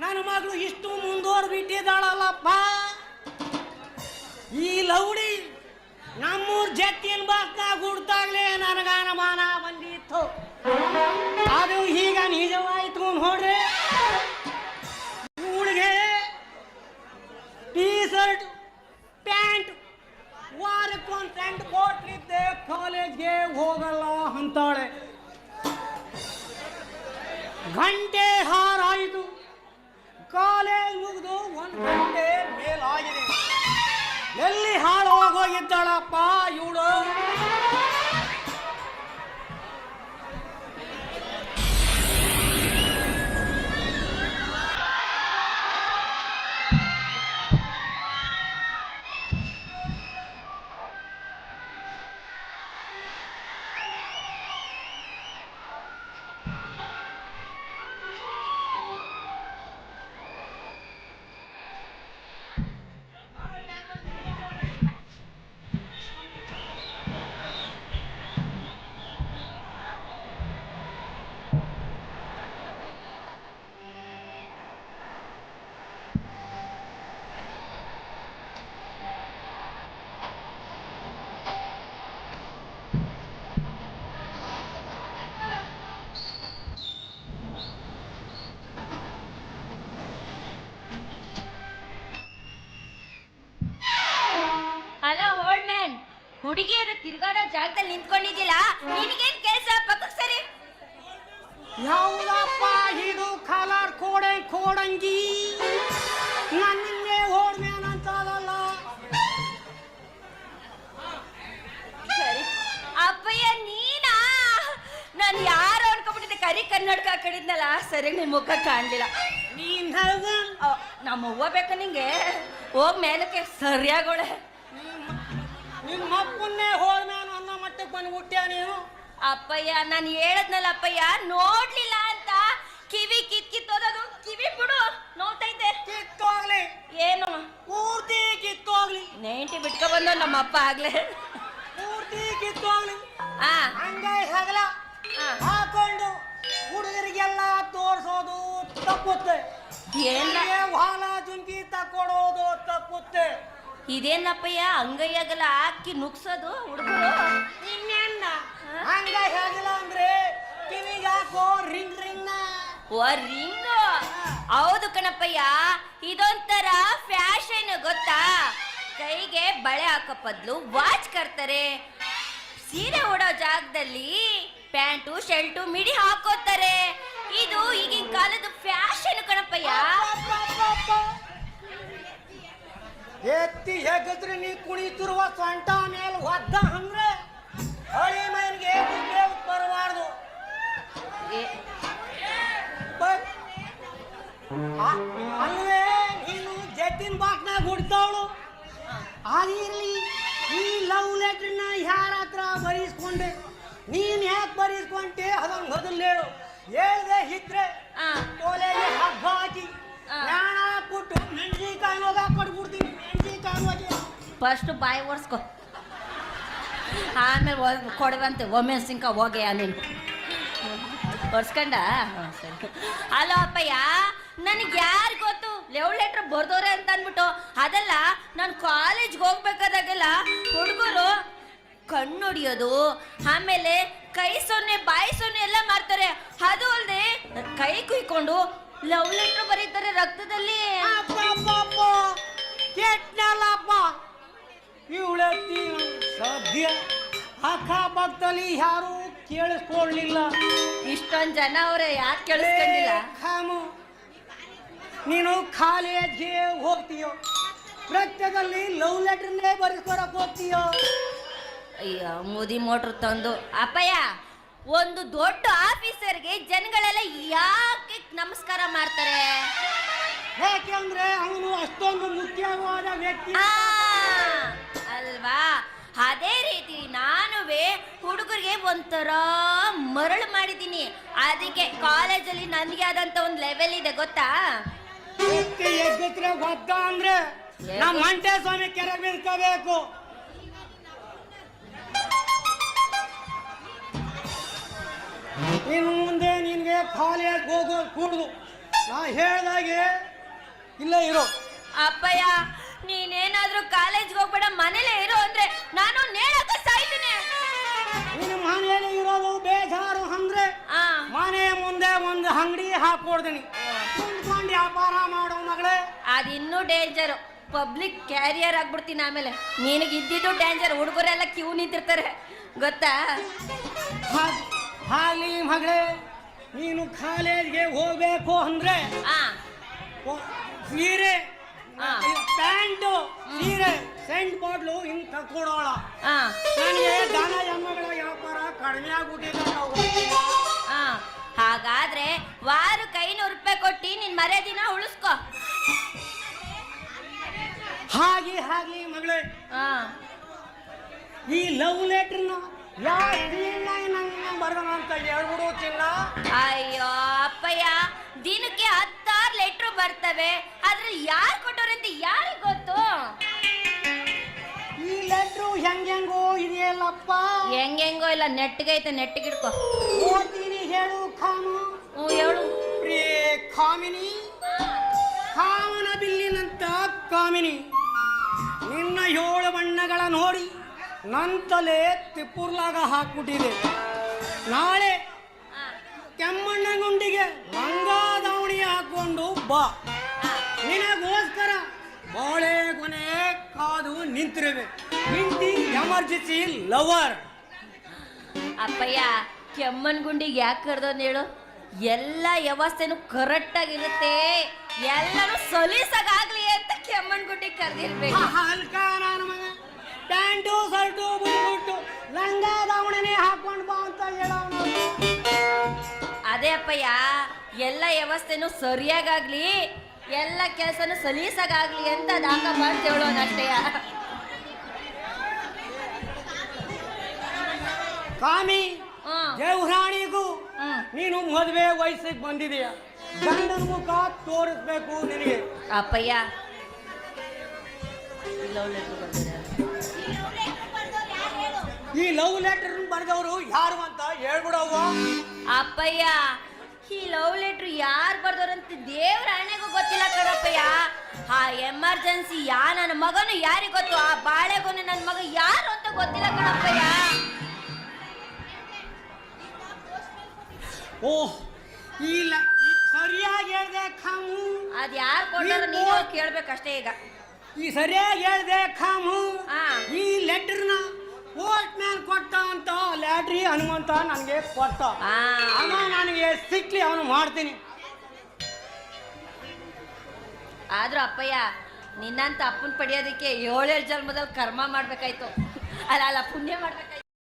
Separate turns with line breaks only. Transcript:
ನನ್ನ ಮಗಳು ಇಷ್ಟು ಮುಂದುವರ್ ಬಿಟ್ಟಿದ್ದಾಳಲ್ಲಪ್ಪ. ಈ ಲೌಡಿ ನಮ್ಮೂರ್ ಜತ್ತಿನ ಬಾಕ್ನಾಗ ಹುಡ್ತಾಗ್ಲೇ ನನಗ ಮಾನ ಬಂದಿತ್ತು. ಅದು ಈಗ ನಿಜವಾಯ್ತು ನೋಡ್ರಿ. ಕಾಲೇಜ್ ಮುಗಿದು ಒಂದು ಗಂಟೆ ಮೇಲಾಗಿದೆ. ಎಲ್ಲಿ ಹಾಳು ಹೋಗಿದ್ದಾಳಪ್ಪ ಇವಳು?
ಹುಡುಗಿಯರು ತಿರ್ಗಾಡೋ ಜಾಗದಲ್ಲಿ ನಿಂತ್ಕೊಂಡಿದ್ದಿಲ್ಲ ನಿನಗೇನ್ ಕೆಲಸ? ಪಕ್ಕಕ್ಕೆ ಸರಿ.
ಯಾವುದಪ್ಪ ಇದು ಕಲರ್ ಕೋಡೆ ಕೋಡಂಗಿ? ನನ್ನಿಂದೆ ಓಡ್ಮೇನಂತಲ್ಲ
ಸರಿ. ಅಪ್ಪಯ್ಯ ನೀನಾ? ನಾನು ಯಾರು ಅನ್ಕೊಂಡ್ಬಿಟ್ಟಿದ್ದೆ ಕರಿ ಕನ್ನಡಕ ಕಡಿದ್ನಲ್ಲ ಸರಿ ನಿನ್ ಮುಖ ಕಾಣಲಿಲ್ಲ.
ನೀನ್
ನಮ್ಮವ್ವ ನಮ್ಮ ಅವ್ವ ಬೇಕಾ ನಿಂಗೆ. ಹೋಗ್ ಮೇಲಕ್ಕೆ ಸರಿಯಾಗೋಳೆ
ನಿಮ್ಮ ಅಪ್ಪನ್ನೇ ನಾನು ಅನ್ನೋ ಮಟ್ಟಕ್ಕೆ ಬಂದ್ಬಿಟ್ಟ್ಯಾ ನೀನು?
ಅಪ್ಪಯ್ಯ ನಾನು ಹೇಳದ್ನಲ್ಲ ಅಪ್ಪಯ್ಯ ನೋಡ್ಲಿಲ್ಲ ಅಂತ. ಕಿವಿ ಕಿತ್ ಕಿತ್ತೋದದು ಕಿವಿ ಬಿಡು. ನೋಡ್ತೈತೆ
ಕಿತ್ತೋಗ್ಲಿ.
ಏನು?
ಪೂರ್ತಿ ಕಿತ್ತೋಗ್ಲಿ.
ನೈಂಟಿ ಬಿಟ್ಕೊ ಬಂದ ನಮ್ಮ ಅಪ್ಪ ಆಗ್ಲೇ.
ಪೂರ್ತಿ ಕಿತ್ತೋಗ್ಲಿ.
ಆ.
ಹಂಗೆ ಹಗಲ. ಹಾಕೊಂಡು ಹುಡುಗರಿಗೆಲ್ಲ ತೋರಿಸೋದು ತಪ್ಪುತ್ತೆ. ಏನ್ಲೇ ವಾಹನ ಜುಂಕಿ ತಕ್ಕೊಡೋದು ತಪ್ಪುತ್ತೆ.
ಇದೇನಪ್ಪಯ್ಯ? ಅಂಗೈಯಾಗಲ್ಲ ಹಾಕಿ ನುಗ್ಸೋದು ಹುಡುಗರು?
ಇನ್ನೇನ? ಹಂಗ ಹೇಗಿಲ್ಲ ಅಂದ್ರೆ ಕಿವಿಗೆ ಹಾಕೋ ರಿಂಗ್ ರಿಂಗ್
ಓ ರಿಂಗ್? ಹೌದು ಕಣಪ್ಪಯ್ಯ. ಇದೊಂಥರ ಫ್ಯಾಷನ್ ಗೊತ್ತಾ? ಕೈಗೆ ಬಳೆ ಹಾಕೋ ಬದ್ಲು ವಾಚ್ ಕರ್ತಾರೆ ಸೀರೆ ಉಡೋ ಜಾಗದಲ್ಲಿ ಪ್ಯಾಂಟು ಶರ್ಟು ಮಿಡಿ ಹಾಕೋತಾರೆ. ಇದು ಈಗಿನ ಕಾಲದ ಫ್ಯಾಷನ್ ಕಣಪ್ಪಯ್ಯ.
ಎತ್ತಿ ಹೆಗದ್ರೆ ನೀ ಕುಣಿತಿರುವ ಸೊಂಟ ಮೇಲೆ ಒದ್ದ ಅಂದ್ರೆ ಹಳಿ ಮೈನ್ಗೆ ಬರಬಾರ್ದು. ಅಲ್ವೇ ನೀನು ಜಟ್ಟಿನ ಬಾಕ್ನಾಗ ಹುಡ್ತಾವಳು. ಆಗಿರ್ಲಿ ಈ ಲವ್ ಲೆಟ್ರನ್ನ ಯಾರ ಹತ್ರ ಬರೀಸ್ಕೊಂಡೆ? ನೀನ್ ಯಾಕೆ ಬರೀಸ್ಕೊಂಡೆ ಅದೊಂದು ಮೊದಲು ಹೇಳು. ಹೇಳ್ದೆ ಇದ್ರೆ
ಆ,
ಕೋಲೆಗೆ ಹಬ್ಬ ಹಾಕಿ. ನಾಣ ಕೊಟ್ಟು ಮೆಣಸಿನ್ಕಾಯಿ ಹೋಗ ಕೊಟ್ಬಿಡ್ತೀನಿ
ಫಸ್ಟ್ ಬಾಯಿ ಒರ್ಸ್ಕೊ. ಆಮೇಲೆ ಕೊಡುವಂತೆ ಒಮ್ಮೆ ಸಿಂಕ ಹೋಗೆ ನೀನು ಒರ್ಸ್ಕೊಂಡ? ಹಾಂ, ಸರಿ. ಹಲೋ ಅಪ್ಪಯ್ಯ, ನನಗೆ ಯಾರು ಗೊತ್ತು? ಲೆವ್ ಲೆಟ್ರ್ ಬರ್ದವ್ರೆ ಅಂತ ಅಂದ್ಬಿಟ್ಟು ಅದೆಲ್ಲ, ನಾನು ಕಾಲೇಜ್ಗೆ ಹೋಗ್ಬೇಕಾದಾಗೆಲ್ಲ ಹುಡುಗರು ಕಣ್ಣು ಹೊಡಿಯೋದು ಆಮೇಲೆ ಕೈ ಸೊನ್ನೆ, ಬಾಯಿ ಸೊನ್ನೆ ಎಲ್ಲ ಮಾಡ್ತಾರೆ ಅದು ಅಲ್ಲದೆ ಕೈ ಕುಯ್ಕೊಂಡು ಲವ್ ಲೆಟ್ರ್ ಬರೀತಾರೆ ರಕ್ತದಲ್ಲಿ.
ಇವಳತ್ತಿ ಸದ್ಯ ಅಕ್ಕಪಕ್ಕದಲ್ಲಿ ಯಾರು ಕೇಳಿಸ್ಕೊಳ್ಳಿಲ್ಲ
ಇಷ್ಟೊಂದು ಜನ ಅವರೇ ಯಾಕೆ ಕೇಳಿಸ್ಕೊಂಡಿಲ್ಲ?
ಖಾಮು ನೀನು ಕಾಲೇಜ್ಗೆ ಹೋಗ್ತೀಯೋ? ಪ್ರತ್ಯದಲ್ಲಿ ಲವ್ ಲೆಟರ್ನೇ ಬರೆಸ್ಕೊಡಕ್ ಹೋಗ್ತೀಯೋ?
ಅಯ್ಯೋ ಮೋದಿ ಮೋಟ್ರ್ ತಂದು. ಅಪ್ಪಯ್ಯ ಒಂದು ದೊಡ್ಡ ಆಫೀಸರ್ಗೆ ಜನಗಳೆಲ್ಲ ಯಾಕೆ ನಮಸ್ಕಾರ ಮಾಡ್ತಾರೆ?
ಯಾಕೆಂದ್ರೆ ಅವನು ಅಷ್ಟೊಂದು ಮುಖ್ಯವಾದ ವ್ಯಕ್ತಿ.
ಹುಡುಗರಿಗೆ ಒಂಥರ ಮರಳು ಮಾಡಿದ್ದೀನಿ. ಅದಕ್ಕೆ ಕಾಲೇಜಲ್ಲಿ ನನಗೆ ಆದಂತ ಒಂದು ಲೆವೆಲ್ ಇದೆ ಗೊತ್ತಾ?
ಅಂದ್ರೆ ನಮ್ಮ ಮಂಟೆ ಸ್ವಾಮಿ ಕೆರೆ ಬೀಳ್ಕೋಬೇಕು ಇನ್ನು ಮುಂದೆ ನಿನ್ಗೆ ಕಾಲೇಜ್ ಹೋಗೋ ಕೂಡುದು ನಾ ಹೇಳ್ದಾಗೆ ಇಲ್ಲೇ ಇರೋ.
ಅಪ್ಪಯ್ಯ ನೀನೇನಾದ್ರೂ ಕಾಲೇಜ್ಗೆ ಹೋಗ್ಬೇಡ
ಅಂಗಡಿ ಹಾಕೊಡ್ತೀನಿ. ಕುಂತ್ಕೊಂಡು ವ್ಯಾಪಾರ ಮಾಡೋ ಮಗಳೇ.
ಅದಿನ್ನೂ ಡೇಂಜರ್ ಪಬ್ಲಿಕ್ ಕ್ಯಾರಿಯರ್ ಆಗ್ಬಿಡ್ತೀನಿ ಆಮೇಲೆ. ನಿನಗೆ ಇದ್ದಿದ್ದು ಡೇಂಜರ್ ಹುಡುಗರೆಲ್ಲ ಕ್ಯೂ ನಿಂತಿರ್ತಾರೆ. ಗೊತ್ತಾ?
ಹಾಲಿ ಮಗಳೇ ನೀನು ಕಾಲೇಜ್ಗೆ ಹೋಗ್ಬೇಕು ಅಂದ್ರೆ
ಆ.
ಸೀರೆ
ಆ.
ಪ್ಯಾಂಟು ಸೀರೆ ಸೆಂಟ್ ಬಾಟ್ಲು ಹಿಂಗ್ ತಕ್ಕೊಡೋಳ.
ಆ.
ನನಗೆ ದನ ಎಮ್ಮಗಳ ವ್ಯಾಪಾರ ಕಡಿಮೆ ಆಗ್ಬಿಟ್ಟಿದೆ ನಾವು.
ಹಾಗಾದ್ರೆ ವಾರಕ್ಕೆ ಐನೂರು ರೂಪಾಯಿ ಕೊಟ್ಟು ನಿನ್ ಮರ್ಯಾದಿನ ಉಳಿಸ್ಕೊ.
ಹಾಗೆ ಹಾಗೆ ಮಗಳೇ. ಈ ಲವ್ ಲೆಟರ್ನ ಬರ್ದನ ಅಂತ ಹೇಳ್ಬಿಡು ಚಿನ್ನ.
ಅಯ್ಯೋ ಅಪ್ಪಯ್ಯ ದಿನಕ್ಕೆ ಹತ್ತಾರು ಲೆಟ್ರು ಬರ್ತವೆ. ಆದ್ರೆ ಯಾರು ಕೊಟ್ಟವ್ರಂತ ಯಾರಿಗೆ ಗೊತ್ತು?
ಈ ಲೆಟ್ರು ಹೆಂಗೆಂಗೋ ಇದೆಯಲ್ಲಪ್ಪ.
ಹೆಂಗೆಂಗೋ ಇಲ್ಲ ನೆಟ್ಟಿಗೈತೆ ನೆಟ್ಟಿಗಿಡ್ಕೋತೀನಿ
ಓದ್ತೀನಿ ಹೇಳು ಖಾಮು
ಹ್ಞೂ ಹೇಳು.
ಪ್ರೇ ಕಾಮಿನಿ. ಕಾಮನ ಬಿಲ್ಲಿನಂತ ಕಾಮಿನಿ. ನಿನ್ನ ಏಳು ಬಣ್ಣಗಳ ನೋಡಿ ನಂತಲೇ ತಲೆ ತಿಪ್ಪುರ್ಲಾಗ ಹಾಕ್ಬಿಟ್ಟಿದೆ. ನಾಳೆ ಕೆಮ್ಮಣ್ಣ ಗುಂಡಿಗೆ ಗಂಗಾ ದಾವಣಿ ಹಾಕೊಂಡು ಬಾ. ನಿನಗೋಸ್ಕರ ಬಾಳೆ ಕೊನೆ ಕಾದು ನಿಂತಿರಬೇಕು ನಿಂತಿ ಎಮರ್ಜೆನ್ಸಿ ಲವರ್.
ಅಪ್ಪಯ್ಯ ಕೆಮ್ಮನ್ ಗುಂಡಿಗೆ ಯಾಕೆ ಕರ್ದೋನ್ ಹೇಳು ಎಲ್ಲ ವ್ಯವಸ್ಥೆನೂ ಕರೆಕ್ಟ್ ಆಗಿರುತ್ತೆ. ಎಲ್ಲರೂ ಸಲೀಸಾಗ್ಲಿ ಅಂತ ಕೆಮ್ಮನ್ ಗುಂಡಿಗೆ ಕರ್ದಿರ್ಬೇಕು.
ಹಲ್ಕ ನನ್ನ ಮಗ. ಪ್ಯಾಂಟು ಶರ್ಟು ಬುಟ್ಟು ಲಂಗ ದಾವಣನೆ ಹಾಕೊಂಡು ಬಾ ಅಂತ ಹೇಳೋನು.
ಅದೇ ಅಪ್ಪಯ್ಯ ಎಲ್ಲ ವ್ಯವಸ್ಥೆನೂ ಸರಿಯಾಗಾಗ್ಲಿ ಎಲ್ಲ ಕೆಲಸನೂ ಸಲೀಸಾಗ್ಲಿ ಅಂತ ದಾಖ ಮಾಡ್ತೇವಳು ಹೇಳೋಣ ಅಷ್ಟೇಯ
ಕಾಮಿ ದೇವರಾಣಿಗೂ ನೀನು ಮದುವೆ ವಯಸ್ಸಿಗೆ ಬಂದಿದೀಯ ಗಂಡನ ಮುಖ ತೋರಿಸ್ಬೇಕು ನಿನಗೆ.
ಅಪ್ಪಯ್ಯ.
ಈ ಲವ್ ಲೆಟರ್ ಬರೆದವರು ಯಾರು ಅಂತ ಹೇಳ್ಬಿಡವ್ವ.
ಅಪ್ಪಯ್ಯ ಈ ಲವ್ ಲೆಟ್ರ್ ಯಾರು ಬರ್ದವ್ರಂತ ದೇವ್ರ ಹಣೆಗೂ ಗೊತ್ತಿಲ್ಲ ಕಣಪ್ಪಯ್ಯ. ಆ ಎಮರ್ಜೆನ್ಸಿ ಯಾ ನನ್ನ ಮಗನು ಯಾರಿಗೆ ಗೊತ್ತು? ಆ ಬಾಳೆಗೊನೆ ನನ್ನ ಮಗ ಯಾರು ಅಂತ ಗೊತ್ತಿಲ್ಲ ಕಣಪ್ಪಯ್ಯ.
ಓಹ್ ಇಲ್ಲ ಸರಿಯಾಗಿ ಹೇಳ್ದೆ ಖಾಮು.
ಅದ್ ಯಾರು ಕೊಟ್ಟಾರ ನೀನು ಕೇಳ್ಬೇಕಷ್ಟೇ ಈಗ.
ಈ ಸರಿಯಾಗಿ ಹೇಳ್ದೆ ಖಾಮು.
ಆ.
ಈ ಲೆಟರ್ನ ಪೋಸ್ಟ್ ಮ್ಯಾನ್ ಕೊಟ್ಟ ಅಂತ ಲ್ಯಾಟ್ರಿ ಹನುಮಂತ ನನಗೆ ಕೊಟ್ಟ.
ಆ
ಅವ ನನಗೆ ಸಿಕ್ಲಿ ಅವನು ಮಾಡ್ತೀನಿ.
ಆದ್ರೂ ಅಪ್ಪಯ್ಯ ನಿನ್ನಂತ ಅಪ್ಪನ್ ಪಡೆಯೋದಕ್ಕೆ ಏಳೇಳು ಜನ್ಮದಲ್ಲಿ ಕರ್ಮ ಮಾಡ್ಬೇಕಾಯ್ತು. ಅಲ್ಲ ಅಲ್ಲ ಪುಣ್ಯ ಮಾಡ್ಬೇಕಾಯ್ತು.